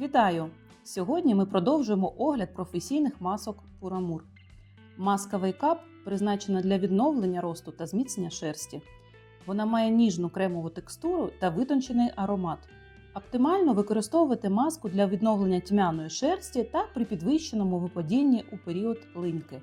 Вітаю! Сьогодні ми продовжуємо огляд професійних масок Пурамур. Маска вейкап призначена для відновлення росту та зміцнення шерсті. Вона має ніжну кремову текстуру та витончений аромат. Оптимально використовувати маску для відновлення тьмяної шерсті та при підвищеному випадінні у період линьки.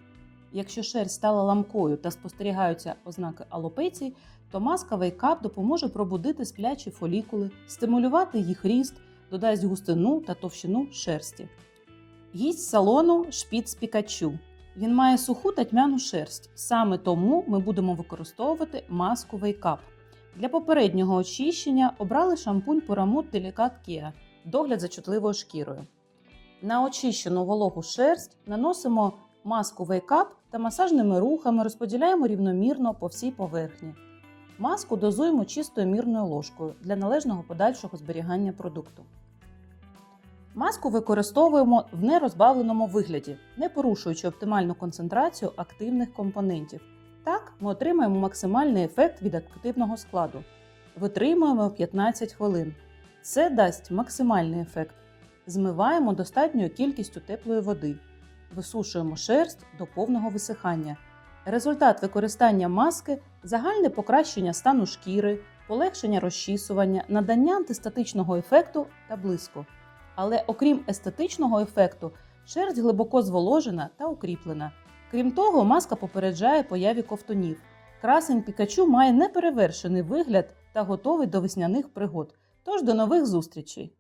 Якщо шерсть стала ламкою та спостерігаються ознаки алопеції, то маска вейкап допоможе пробудити сплячі фолікули, стимулювати їх ріст, додасть густину та товщину шерсті. Гість салону шпіц Пікачу. Він має суху та тьмяну шерсть. Саме тому ми будемо використовувати маску вейкап. Для попереднього очищення обрали шампунь Poramut Delicat Kia – догляд за чутливою шкірою. На очищену вологу шерсть наносимо маску вейкап та масажними рухами розподіляємо рівномірно по всій поверхні. Маску дозуємо чистою мірною ложкою для належного подальшого зберігання продукту. Маску використовуємо в нерозбавленому вигляді, не порушуючи оптимальну концентрацію активних компонентів. Так ми отримаємо максимальний ефект від активного складу. Витримуємо 15 хвилин. Це дасть максимальний ефект. Змиваємо достатньою кількістю теплої води. Висушуємо шерсть до повного висихання. Результат використання маски загальне покращення стану шкіри, полегшення розчісування, надання антистатичного ефекту та блиску. Але окрім естетичного ефекту, шерсть глибоко зволожена та укріплена. Крім того, маска попереджає появі ковтунів. Красень Пікачу має неперевершений вигляд та готовий до весняних пригод. Тож до нових зустрічей!